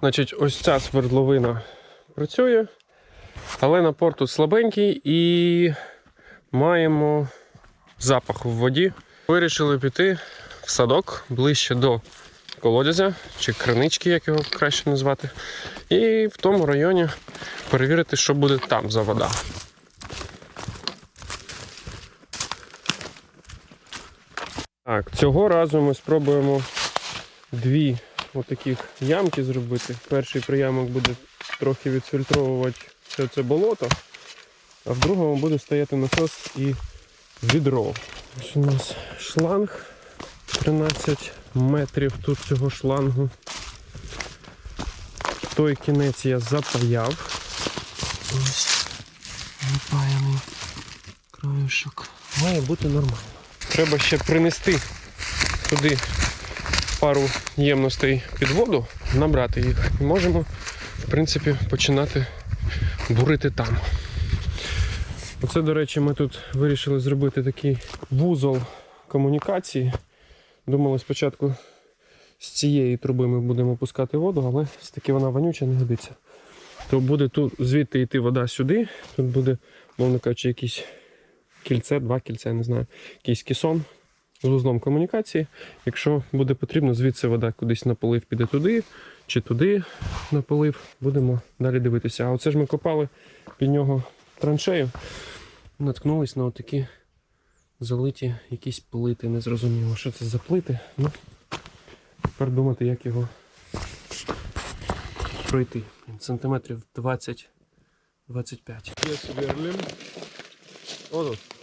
Значить, ось ця свердловина працює, але напор тут слабенький і маємо запах в воді. Вирішили піти в садок ближче до колодязя чи кринички, як його краще назвати. І в тому районі перевірити, що буде там за вода. Так, цього разу ми спробуємо дві отаких ямки зробити. Перший приямок буде трохи відфільтровувати все це болото, а в другому буде стояти насос і відро. Ось у нас шланг 13 метрів тут цього шлангу. Той кінець я запаяв. Ось запаяний краюшок. Має бути нормально. Треба ще принести туди пару ємностей під воду, набрати їх. І можемо, в принципі, починати бурити там. Оце, до речі, ми тут вирішили зробити такий вузол комунікації. Думали спочатку з цієї труби ми будемо пускати воду, але все-таки вона вонюча не годиться. То буде тут звідти йти вода сюди. Тут буде, мовно кажучи, якісь кільце, два кільця, не знаю, якийсь кісон з вузлом комунікації. Якщо буде потрібно, звідси вода кудись на полив піде туди чи туди на полив, будемо далі дивитися. А оце ж ми копали під нього траншею, наткнулись на отакі залиті якісь плити. Незрозуміло, що це за плити. Ну, тепер думати, як його пройти. Сантиметрів 20-25. Є сверлим. Отут.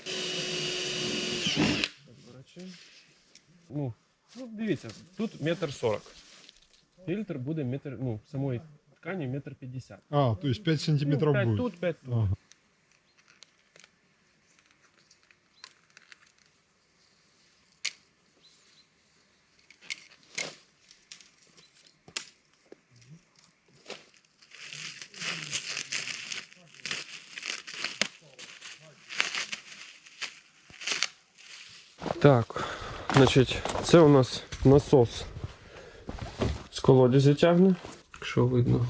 Ну, ну, дивіться, тут метр сорок. Фільтр буде метр, ну, самої ткані метр п'ятдесят. А, то есть 5 сантиметров ну, 5 будет. тут, 5 тут. Ага. Так, значить, це у нас насос з колодязя тягне. Якщо видно.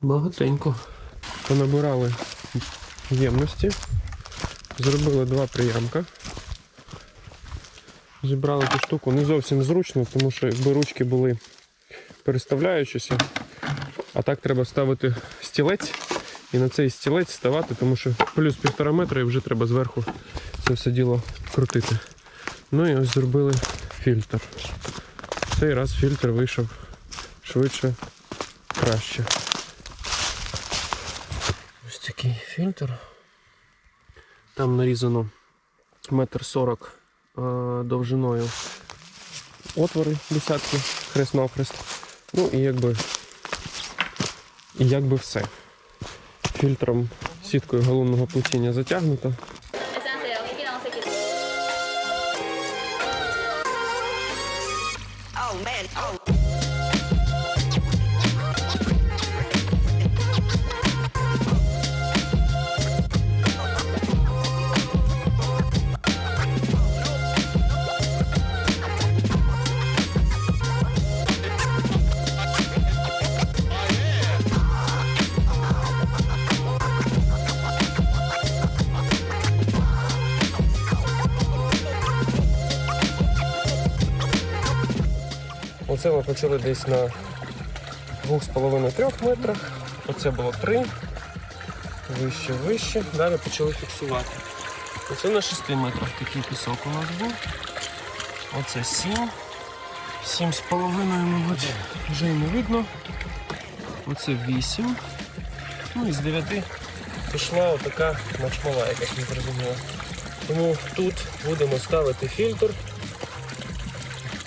Багатенько. Понабирали ємності. Зробили два приямка. Зібрали цю штуку не зовсім зручно, тому що якби ручки були переставляючися, а так треба ставити стілець і на цей стілець ставати, тому що плюс півтора метра і вже треба зверху це все діло крутити. Ну і ось зробили фільтр. Цей раз фільтр вийшов швидше, краще. Ось такий фільтр. Там нарізано метр сорок е, довжиною отвори десятки, хрест навхрест. Ну і якби, і якби все. Фільтром сіткою головного плетіння затягнуто. Оце ми почали десь на 2,5-3 метрах. Оце було 3. Вище, вище. Далі почали фіксувати. Оце на 6 метрах такий пісок у нас був. Оце 7. 7,5, мабуть, вже й не видно. Оце 8. Ну і з 9 пішла отака мачмала, якась не зрозуміла. Тому тут будемо ставити фільтр.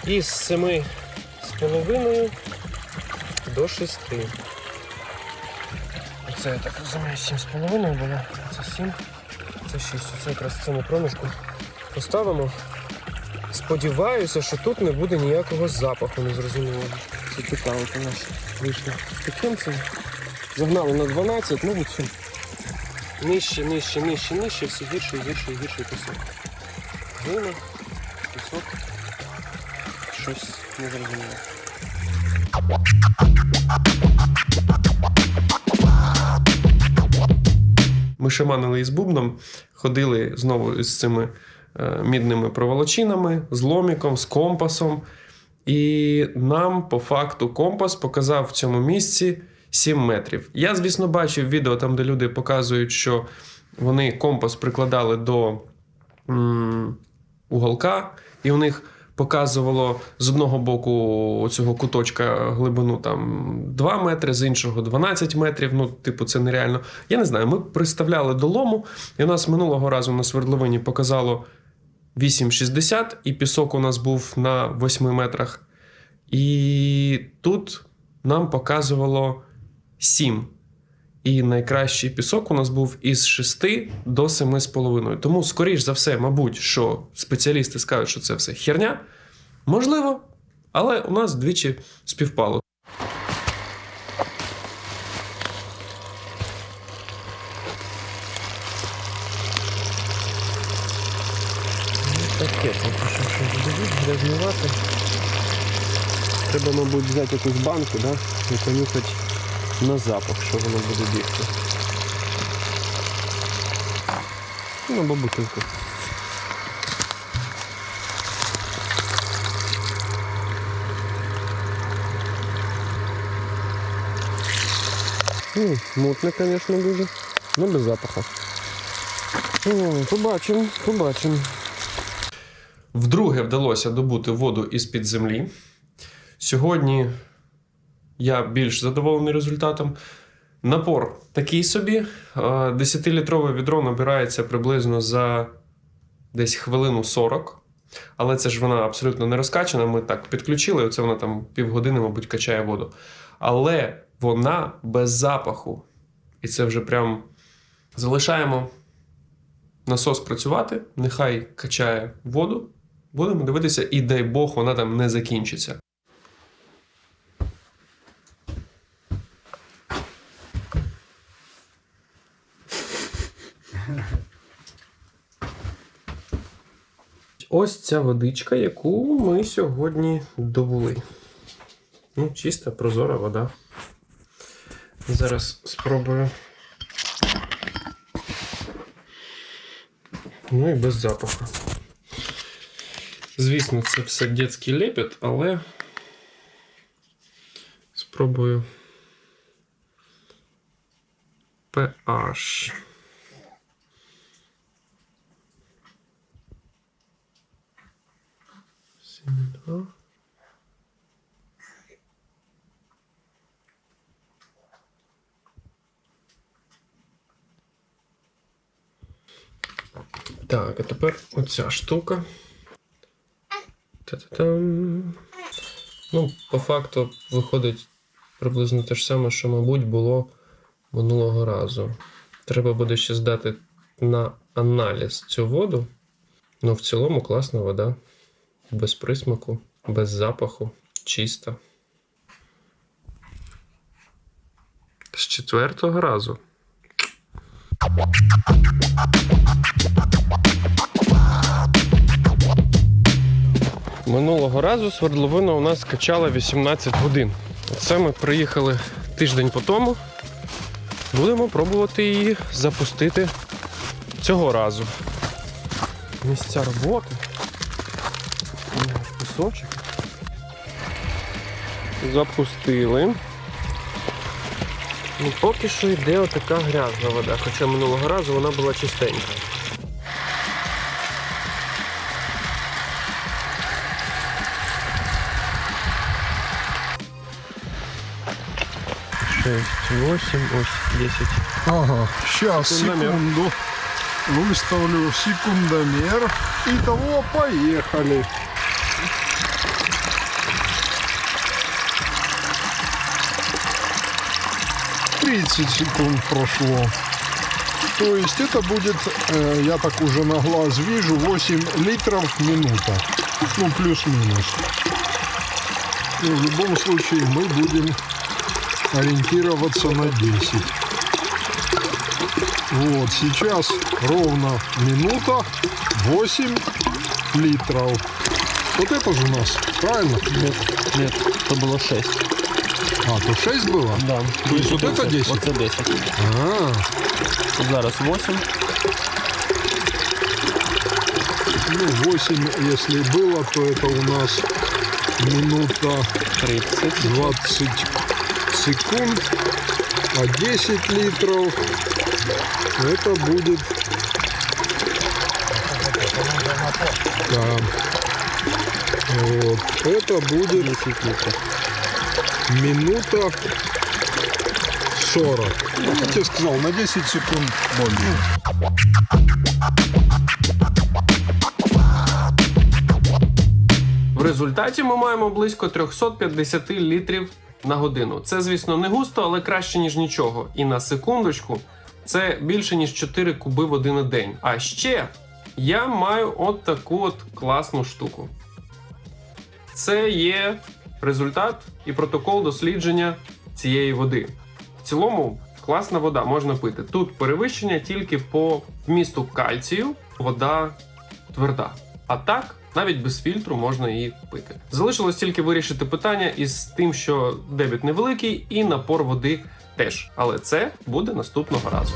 І з 7 з половиною до 6. Оце я так розумію, 7 з половиною було, це 7, це 6. Оце якраз в цьому проміжку поставимо. Сподіваюся, що тут не буде ніякого запаху, незрозумілого. Це цікаво у нас вийшло. Таким це загнали на 12, ну сюди. Нижче, нижче, нижче, нижче, все гірше гірше гірше пісок. Глина, пісок, щось незрозуміле. Ми шаманили із бубном, ходили знову з цими е, мідними проволочинами, з ломіком, з компасом. І нам по факту компас показав в цьому місці 7 метрів. Я, звісно, бачив відео там, де люди показують, що вони компас прикладали до м, уголка, і у них показувало з одного боку цього куточка глибину там 2 метри, з іншого 12 метрів. Ну, типу, це нереально. Я не знаю, ми приставляли до лому, і у нас минулого разу на свердловині показало 8,60, і пісок у нас був на 8 метрах. І тут нам показувало 7. І найкращий пісок у нас був із 6 до 7,5. Тому, скоріш за все, мабуть, що спеціалісти скажуть, що це все херня. Можливо, але у нас двічі співпало. Таке, поки що щось будуть грязнувати. Треба, мабуть, взяти якусь банку, да? і понюхати на запах, що воно буде бігти. Ну, або бутилку. Мутне, звісно, дуже. Ну, без запаху. Побачимо, побачимо. Вдруге вдалося добути воду із-під землі. Сьогодні я більш задоволений результатом. Напор такий собі. 10-літрове відро набирається приблизно за десь хвилину 40. Але це ж вона абсолютно не розкачана. Ми так підключили, оце вона там півгодини, мабуть, качає воду. Але вона без запаху. І це вже прям залишаємо насос працювати, нехай качає воду. Будемо дивитися, і дай Бог, вона там не закінчиться. Ось ця водичка, яку ми сьогодні добули. Ну, чиста, прозора вода. Зараз спробую. Ну і без запаху. Звісно, це все дитячий лепет, але спробую pH. Два. Так, а тепер оця штука. Та-та-там. Ну, по факту виходить приблизно те ж саме, що, мабуть, було минулого разу. Треба буде ще здати на аналіз цю воду. Ну, в цілому класна вода. Без присмаку, без запаху, чиста. З четвертого разу. Минулого разу свердловина у нас качала 18 годин. Це ми приїхали тиждень по тому. Будемо пробувати її запустити цього разу. Місця роботи. Пісочок. Запустили. Ну, поки що йде отака грязна вода, хоча минулого разу вона була чистенька. Шесть, восемь, ось, десять. Ага, сейчас, Секундомер. секунду. Выставлю секундомер. Итого, поехали. Тридцать секунд прошло. То есть это будет, э, я так уже на глаз вижу, 8 литров в минута. Ну, плюс-минус. И в любом случае мы будем ориентироваться на 10. Вот, сейчас ровно минута 8 литров. Вот это же у нас, правильно? Нет, нет, це було 6. А, тут 6 было? Да. То есть вот это 10? Оце 10. А, Зараз 8. ну 8, если было, то это у нас минута 30. 20 секунд, а 10 литров это будет... Да. Вот. Это будет 10 літрів. Минута 40. Ну, я тебе сказал, на 10 секунд больше. В результаті ми маємо близько 350 літрів на годину. Це, звісно, не густо, але краще, ніж нічого. І на секундочку, це більше ніж 4 куби води на день. А ще я маю от таку от класну штуку. Це є результат і протокол дослідження цієї води. В цілому класна вода можна пити. Тут перевищення тільки по вмісту кальцію, вода тверда. А так, навіть без фільтру можна її пити. Залишилось тільки вирішити питання із тим, що дебіт невеликий і напор води теж. Але це буде наступного разу.